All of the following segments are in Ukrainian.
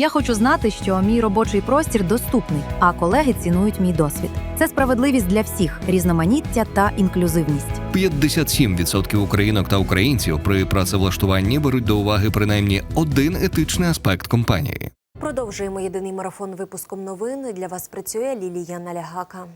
Я хочу знати, що мій робочий простір доступний, а колеги цінують мій досвід. Це справедливість для всіх, різноманіття та інклюзивність. 57% українок та українців при працевлаштуванні беруть до уваги принаймні один етичний аспект компанії. Продовжуємо єдиний марафон випуском новин. Для вас працює Лілія Налягака.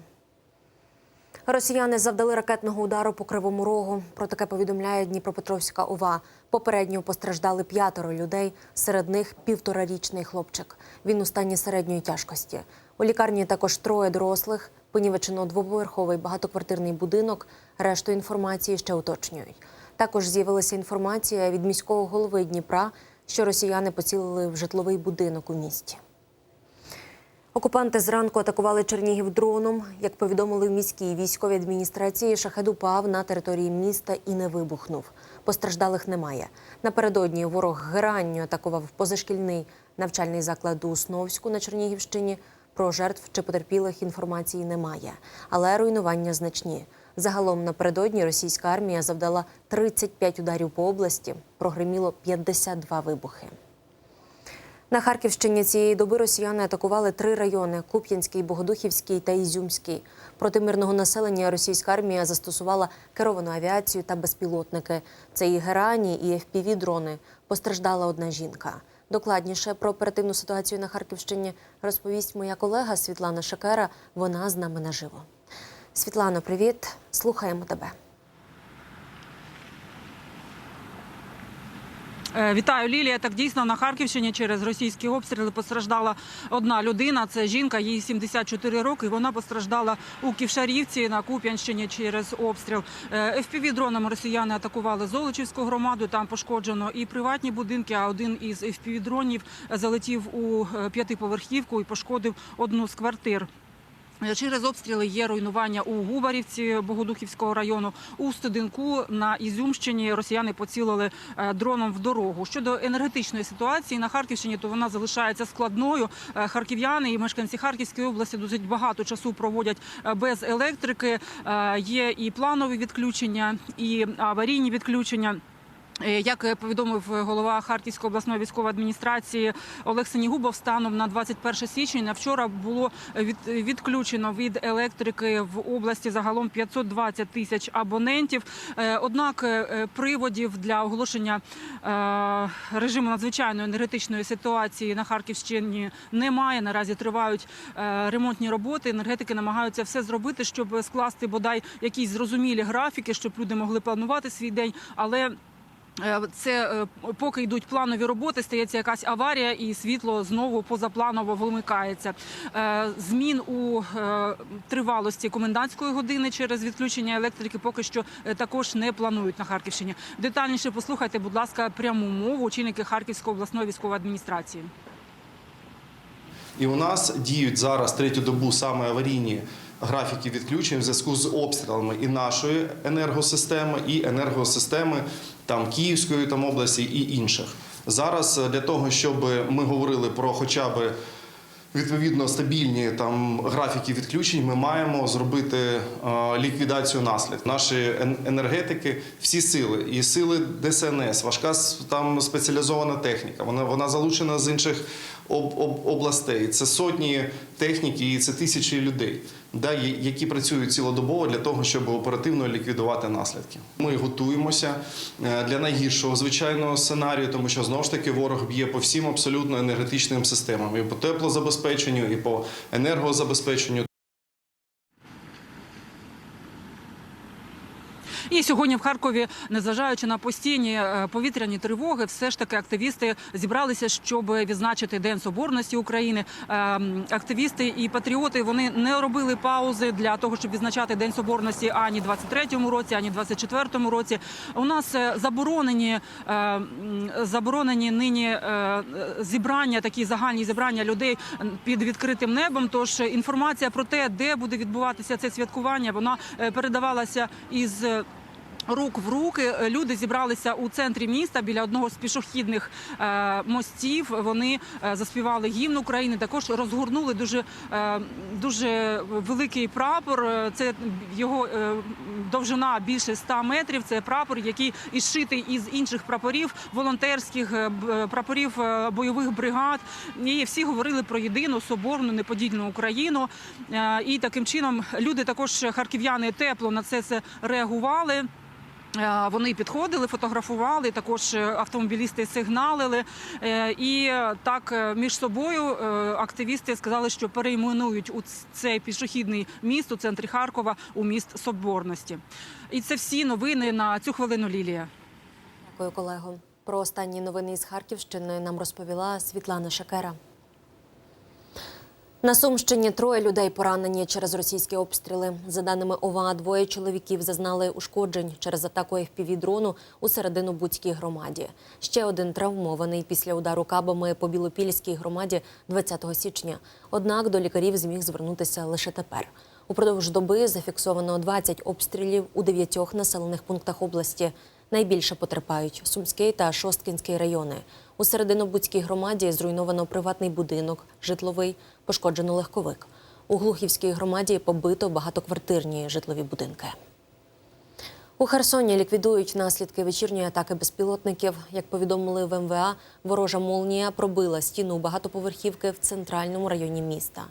Росіяни завдали ракетного удару по Кривому Рогу. Про таке повідомляє Дніпропетровська ОВА. Попередньо постраждали п'ятеро людей, серед них півторарічний хлопчик. Він у стані середньої тяжкості. У лікарні також троє дорослих. Понівечено двоповерховий багатоквартирний будинок. Решту інформації ще уточнюють. Також з'явилася інформація від міського голови Дніпра, що росіяни поцілили в житловий будинок у місті. Окупанти зранку атакували Чернігів дроном. Як повідомили в міській військовій адміністрації, шахед упав на території міста і не вибухнув. Постраждалих немає. Напередодні ворог геранню атакував позашкільний навчальний заклад у Сновську на Чернігівщині. Про жертв чи потерпілих інформації немає, але руйнування значні. Загалом напередодні російська армія завдала 35 ударів по області, прогреміло 52 вибухи. На Харківщині цієї доби росіяни атакували три райони: Куп'янський, Богодухівський та Ізюмський. Проти мирного населення російська армія застосувала керовану авіацію та безпілотники. Це і герані, і fpv дрони. Постраждала одна жінка. Докладніше про оперативну ситуацію на Харківщині розповість моя колега Світлана Шакера. Вона з нами наживо. Світлано, привіт! Слухаємо тебе. Вітаю, Лілія. Так дійсно на Харківщині через російські обстріли постраждала одна людина. Це жінка, їй 74 роки. Вона постраждала у Ківшарівці на Куп'янщині через обстріл. fpv дронами росіяни атакували Золочівську громаду. Там пошкоджено і приватні будинки. А один із fpv дронів залетів у е, п'ятиповерхівку і пошкодив одну з квартир. Через обстріли є руйнування у Губарівці Богодухівського району. У Студинку на Ізюмщині росіяни поцілили е, дроном в дорогу. Щодо енергетичної ситуації на Харківщині, то вона залишається складною. Е, Харків'яни і мешканці Харківської області досить багато часу проводять е, без електрики. Є і планові відключення, і аварійні відключення. Е, Як повідомив голова Харківської обласної військової адміністрації Олег Сенігубов, станом на 21 січня вчора було від, відключено від електрики в області загалом 520 тисяч абонентів. Е, Однак е, приводів для оголошення е, режиму надзвичайної енергетичної ситуації на Харківщині немає. Наразі тривають е, ремонтні роботи. Енергетики намагаються все зробити, щоб скласти бодай якісь зрозумілі графіки, щоб люди могли планувати свій день, але Е, Це е, поки йдуть планові роботи, стається якась аварія, і світло знову позапланово вимикається. Е, Змін у е, тривалості комендантської години через відключення електрики поки що е, також не планують на Харківщині. Детальніше послухайте, будь ласка, пряму мову очільники Харківської обласної військової адміністрації. І у нас діють зараз третю добу саме аварійні графіки відключень в зв'язку з обстрілами і нашої енергосистеми, і енергосистеми там Київської там області і інших. Зараз е, для того, щоб ми говорили про хоча б відповідно стабільні там графіки відключень, ми маємо зробити е, ліквідацію наслідків. Наші ен- енергетики, всі сили, і сили ДСНС, важка там спеціалізована техніка. Вона вона залучена з інших об, об, областей. Це сотні техніки і це тисячі людей, да, які працюють цілодобово для того, щоб оперативно ліквідувати наслідки. Ми готуємося е, для найгіршого звичайного сценарію, тому що знову ж таки ворог б'є по всім абсолютно енергетичним системам і по теплозабезпеченню, і по енергозабезпеченню. І сьогодні в Харкові, незважаючи на постійні е, повітряні тривоги, все ж таки активісти зібралися, щоб відзначити День Соборності України. Е, Активісти і патріоти вони не робили паузи для того, щоб відзначати День Соборності ані 23-му році, ані 24-му році. У нас е, заборонені е, заборонені нині е, зібрання, такі загальні зібрання людей під відкритим небом. Тож інформація про те, де буде відбуватися це святкування, вона передавалася із. Е, Рук в руки люди зібралися у центрі міста біля одного з пішохідних е, мостів. Вони е, заспівали гімн України. Також розгорнули дуже, е, дуже великий прапор. Е, Це його е, довжина більше 100 метрів. Це прапор, який і зшитий із інших прапорів, волонтерських е, е, прапорів е, бойових бригад. І всі говорили про єдину соборну неподільну Україну. Е, І таким чином люди також харків'яни тепло на це, це реагували. Е, Вони підходили, фотографували. Також е, автомобілісти сигналили. Е, І так між собою активісти сказали, що перейменують у цей пішохідний міст у центрі Харкова у міст Соборності. І це всі новини на цю хвилину. Лілія. Дякую, колего. Про останні новини із Харківщини нам розповіла Світлана Шакера. На Сумщині троє людей поранені через російські обстріли. За даними ОВА, двоє чоловіків зазнали ушкоджень через атаку FPV-дрону у середину Буцькій громаді. Ще один травмований після удару кабами по Білопільській громаді 20 січня. Однак до лікарів зміг звернутися лише тепер. Упродовж доби зафіксовано 20 обстрілів у дев'ятьох населених пунктах області. Найбільше потерпають Сумський та Шосткінський райони. У Серединобудській громаді зруйновано приватний будинок, житловий, пошкоджено легковик. У Глухівській громаді побито багатоквартирні житлові будинки. У Херсоні ліквідують наслідки вечірньої атаки безпілотників. Як повідомили в МВА, ворожа молнія пробила стіну багатоповерхівки в центральному районі міста.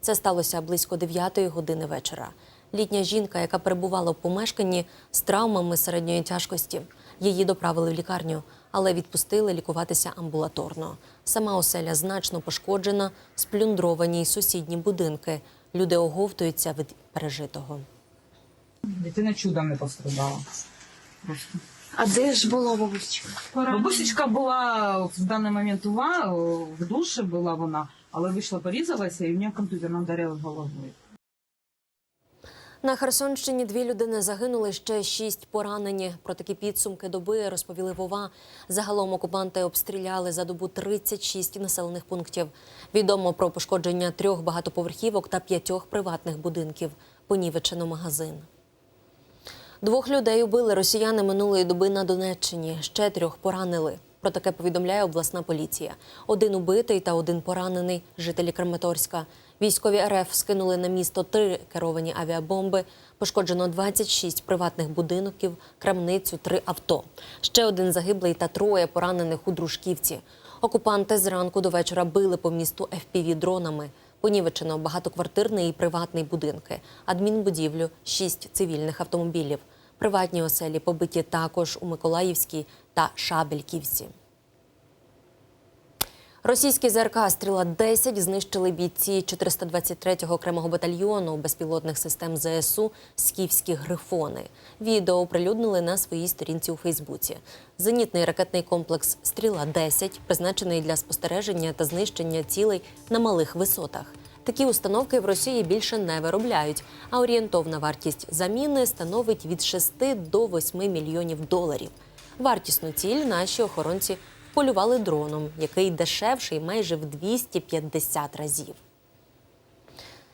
Це сталося близько 9 години вечора. Літня жінка, яка перебувала в помешканні з травмами середньої тяжкості. Її доправили в лікарню, але відпустили лікуватися амбулаторно. Сама оселя значно пошкоджена, сплюндровані й сусідні будинки. Люди оговтуються від пережитого. Дитина чудом не пострадала. Просто. А де ж була бабусечка? Бабусечка була в даний момент в душі була вона, але вийшла, порізалася і в нього контузерно вдарила головою. На Херсонщині дві людини загинули, ще шість поранені. Про такі підсумки доби розповіли Вова. Загалом окупанти обстріляли за добу 36 населених пунктів. Відомо про пошкодження трьох багатоповерхівок та п'ятьох приватних будинків. Понівечено магазин. Двох людей убили росіяни минулої доби на Донеччині. Ще трьох поранили. Про таке повідомляє обласна поліція. Один убитий та один поранений жителі Краматорська. Військові РФ скинули на місто три керовані авіабомби. Пошкоджено 26 приватних будинків, крамницю, три авто. Ще один загиблий та троє поранених у Дружківці. Окупанти зранку до вечора били по місту FPV-дронами. Понівечено багатоквартирний і приватний будинки, адмінбудівлю, шість цивільних автомобілів. Приватні оселі побиті також у Миколаївській та Шабельківці. Російський ЗРК стріла 10 знищили бійці 423-го окремого батальйону безпілотних систем ЗСУ Скіфські грифони. Відео оприлюднили на своїй сторінці у Фейсбуці. Зенітний ракетний комплекс Стріла 10 призначений для спостереження та знищення цілей на малих висотах. Такі установки в Росії більше не виробляють, а орієнтовна вартість заміни становить від 6 до 8 мільйонів доларів. Вартісну ціль наші охоронці полювали дроном, який дешевший майже в 250 разів.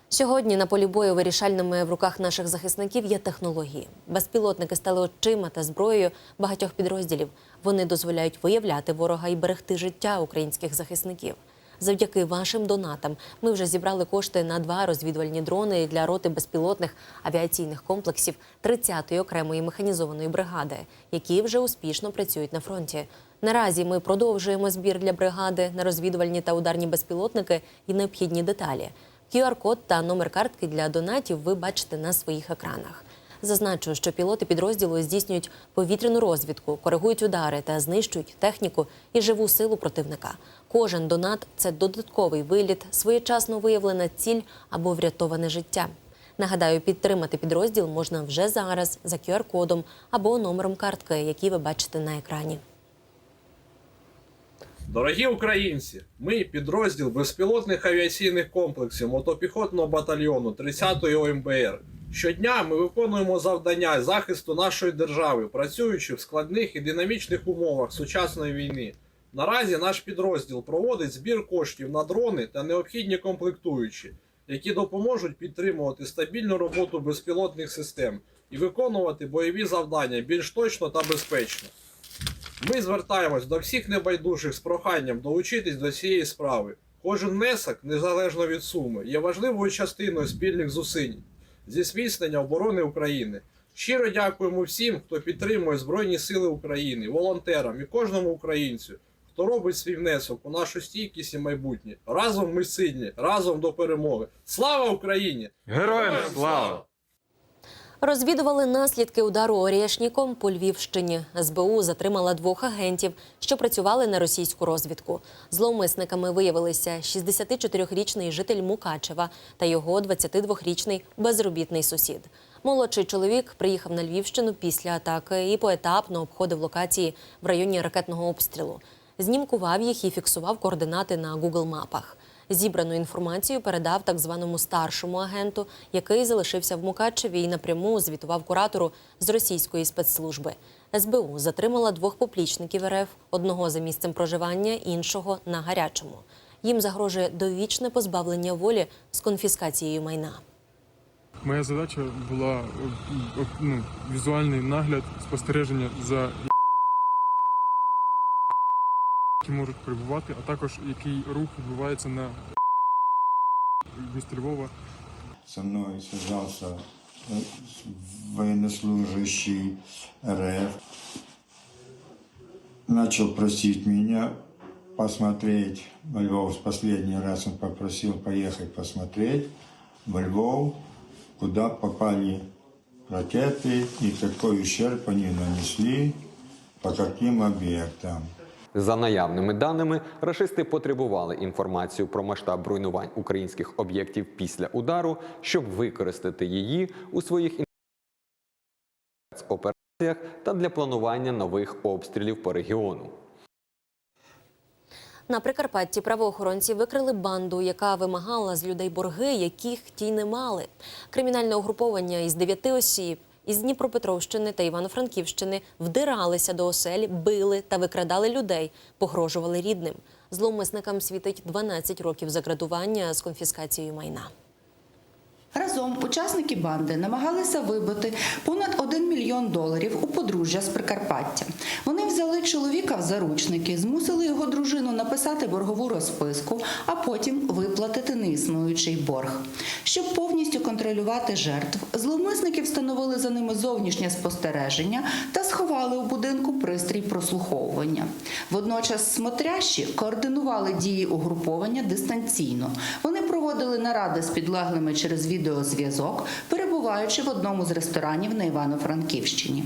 Сьогодні на полі бою вирішальними в руках наших захисників є технології. Безпілотники стали очима та зброєю багатьох підрозділів. Вони дозволяють виявляти ворога і берегти життя українських захисників. Завдяки вашим донатам ми вже зібрали кошти на два розвідувальні дрони для роти безпілотних авіаційних комплексів 30-ї окремої механізованої бригади, які вже успішно працюють на фронті. Наразі ми продовжуємо збір для бригади на розвідувальні та ударні безпілотники і необхідні деталі. QR-код та номер картки для донатів ви бачите на своїх екранах. Зазначу, що пілоти підрозділу здійснюють повітряну розвідку, коригують удари та знищують техніку і живу силу противника. Кожен донат це додатковий виліт, своєчасно виявлена ціль або врятоване життя. Нагадаю, підтримати підрозділ можна вже зараз за QR-кодом або номером картки, які ви бачите на екрані. Дорогі українці, ми підрозділ безпілотних авіаційних комплексів мотопіхотного батальйону 30-ї ОМБР. Щодня ми виконуємо завдання захисту нашої держави, працюючи в складних і динамічних умовах сучасної війни. Наразі наш підрозділ проводить збір коштів на дрони та необхідні комплектуючі, які допоможуть підтримувати стабільну роботу безпілотних систем, і виконувати бойові завдання більш точно та безпечно. Ми звертаємось до всіх небайдужих з проханням долучитись до цієї справи. Кожен внесок, незалежно від суми, є важливою частиною спільних зусиль зі зміцнення оборони України. Щиро дякуємо всім, хто підтримує Збройні Сили України, волонтерам і кожному українцю, хто робить свій внесок у нашу стійкість і майбутнє. Разом ми сильні, разом до перемоги. Слава Україні! Героям слава! Розвідували наслідки удару Орєшніком по Львівщині. СБУ затримала двох агентів, що працювали на російську розвідку. Зловмисниками виявилися 64-річний житель Мукачева та його 22-річний безробітний сусід. Молодший чоловік приїхав на Львівщину після атаки і поетапно обходив локації в районі ракетного обстрілу. Знімкував їх і фіксував координати на Google мапах. Зібрану інформацію передав так званому старшому агенту, який залишився в Мукачеві і напряму звітував куратору з російської спецслужби. СБУ затримала двох поплічників РФ, одного за місцем проживання, іншого на гарячому. Їм загрожує довічне позбавлення волі з конфіскацією майна. Моя задача була е, е, ну, візуальний нагляд, спостереження за які можуть перебувати, а також який рух відбувається на місті Львова. Со мной связался э, военнослужащий РФ. Начал просить меня посмотреть во Львов. Последний раз он попросил поехать посмотреть во Львов, куда попали ракеты и какой ущерб они нанесли, по каким объектам. За наявними даними, рашисти потребували інформацію про масштаб руйнувань українських об'єктів після удару, щоб використати її у своїх операціях та для планування нових обстрілів по регіону. На Прикарпатті правоохоронці викрили банду, яка вимагала з людей борги, яких ті не мали. Кримінальне угруповання із дев'яти осіб із Дніпропетровщини та Івано-Франківщини вдиралися до осель, били та викрадали людей, погрожували рідним. Зловмисникам світить 12 років заградування з конфіскацією майна. Разом учасники банди намагалися вибити понад 1 мільйон доларів у подружжя з Прикарпаття. Вони взяли чоловіка в заручники, змусили його дружину написати боргову розписку, а потім виплатити неіснуючий борг. Щоб повністю контролювати жертв, зловмисники встановили за ними зовнішнє спостереження та сховали у будинку пристрій прослуховування. Водночас смотрящі координували дії угруповання дистанційно. Вони проводили наради з підлеглими через відеозв'язок, перебуваючи в одному з ресторанів на Івано-Франківщині.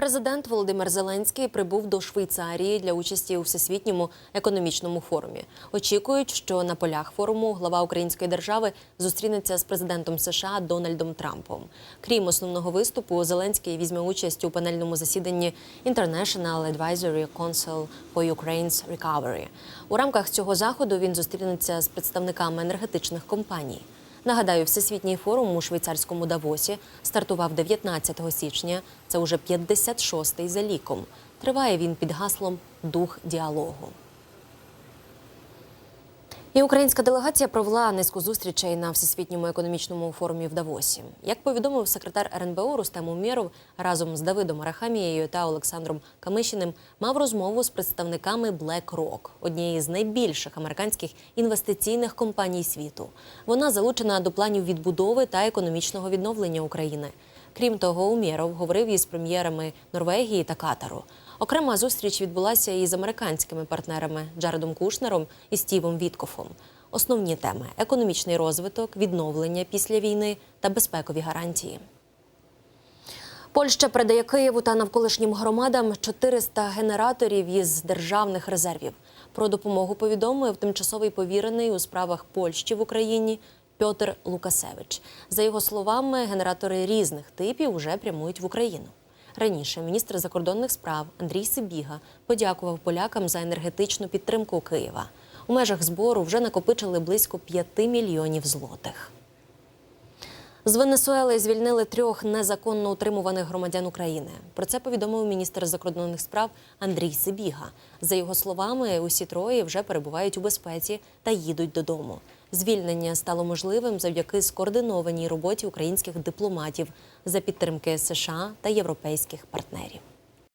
Президент Володимир Зеленський прибув до Швейцарії для участі у всесвітньому економічному форумі. Очікують, що на полях форуму глава української держави зустрінеться з президентом США Дональдом Трампом. Крім основного виступу, Зеленський візьме участь у панельному засіданні International Advisory Council for Ukraine's Recovery. У рамках цього заходу він зустрінеться з представниками енергетичних компаній. Нагадаю, всесвітній форум у швейцарському Давосі стартував 19 січня. Це уже 56-й за ліком. Триває він під гаслом Дух діалогу. І українська делегація провела низку зустрічей на всесвітньому економічному форумі в Давосі. Як повідомив секретар РНБО Рустем Умєров, разом з Давидом Арахамією та Олександром Камишиним мав розмову з представниками BlackRock, однієї з найбільших американських інвестиційних компаній світу. Вона залучена до планів відбудови та економічного відновлення України. Крім того, Умєров говорив із прем'єрами Норвегії та Катару. Окрема зустріч відбулася і з американськими партнерами Джаредом Кушнером і Стівом Віткофом. Основні теми економічний розвиток, відновлення після війни та безпекові гарантії. Польща передає Києву та навколишнім громадам 400 генераторів із державних резервів. Про допомогу повідомив тимчасовий повірений у справах Польщі в Україні Пьотр Лукасевич. За його словами, генератори різних типів вже прямують в Україну. Раніше міністр закордонних справ Андрій Сибіга подякував полякам за енергетичну підтримку Києва. У межах збору вже накопичили близько 5 мільйонів злотих. З Венесуели звільнили трьох незаконно утримуваних громадян України. Про це повідомив міністр закордонних справ Андрій Сибіга. За його словами, усі троє вже перебувають у безпеці та їдуть додому. Звільнення стало можливим завдяки скоординованій роботі українських дипломатів за підтримки США та європейських партнерів.